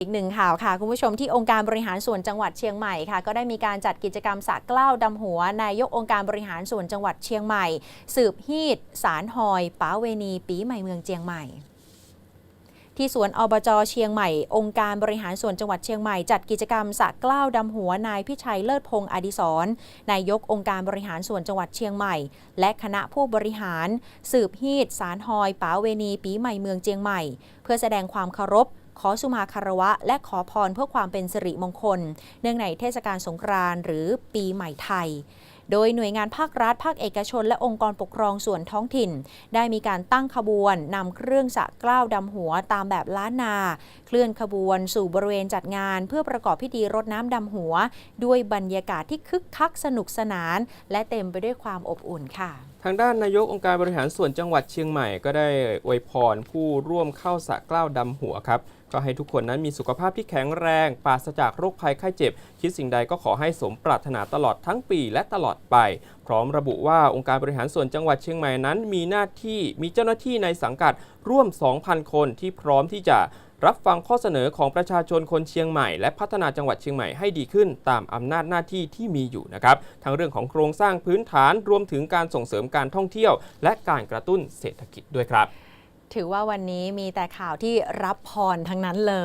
อีกหนึ่งข่าวค่ะ คุณผู้ชมที่องค์การบริหารส่วนจังหวัดเชียงใหม่ค่ะ ก็ได้มีการจัดกิจกรรมสะเกล้าดำหัวนายกองค์การบริหารส่วนจังหวัดเชียงใหม่ สืบฮีดสารหอยป้าเวณี ปีใหม่เมืองเชียงใหม่ที่สวนอบจเชียงใหม่ องค์การบริหารส่วนจังหวัดเชียงใหม่จัดกิจกรรมสระเกล้าดำหัวนายพิชัยเลิศพงศ์อดิศรนายกองค์การบริหารส่วนจังหวัดเชียงใหม่ และคณะผู้บริหาร สืบฮีดสารหอยป้าเวณีปีใหม่เมืองเชียงใหม่ เพื่อแสดงความเคารพ ขอสุมาคารวะ และขอพรเพื่อความเป็นสิริมงคล เนื่องในเทศกาลสงกรานต์หรือปีใหม่ไทยโดยหน่วยงานภาครัฐ ภาคเอกชน และองค์กรปกครองส่วนท้องถิ่น ได้มีการตั้งขบวนนำเครื่องสะเกล้าวดำหัวตามแบบล้านนา เคลื่อนขบวนสู่บริเวณจัดงาน เพื่อประกอบพิธีรดน้ำดำหัว ด้วยบรรยากาศที่คึกคักสนุกสนาน และเต็มไปด้วยความอบอุ่นค่ะางด้านนายกองค์การบริหารส่วนจังหวัดเชียงใหม่ก็ได้อวยพรผู้ร่วมเข้าสะกล้าวดำหัวครับ ก็ให้ทุกคนนั้นมีสุขภาพที่แข็งแรงปราศจากโรคภัยไข้เจ็บ คิดสิ่งใดก็ขอให้สมปรารถนาตลอดทั้งปีและตลอดไป พร้อมระบุว่าองค์การบริหารส่วนจังหวัดเชียงใหม่นั้น มีหน้าที่มีเจ้าหน้าที่ในสังกัดร่วม 2,000 คนที่พร้อมที่จะ รับฟังข้อเสนอของประชาชนคนเชียงใหม่ และพัฒนาจังหวัดเชียงใหม่ให้ดีขึ้น ตามอำนาจหน้าที่ที่มีอยู่นะครับทั้งเรื่องของโครงสร้างพื้นฐานรวมถึงการส่งเสริมการท่องเที่ยว และการกระตุ้นเศรษฐกิจด้วยครับ ถือว่าวันนี้มีแต่ข่าวที่รับพรทั้งนั้นเลย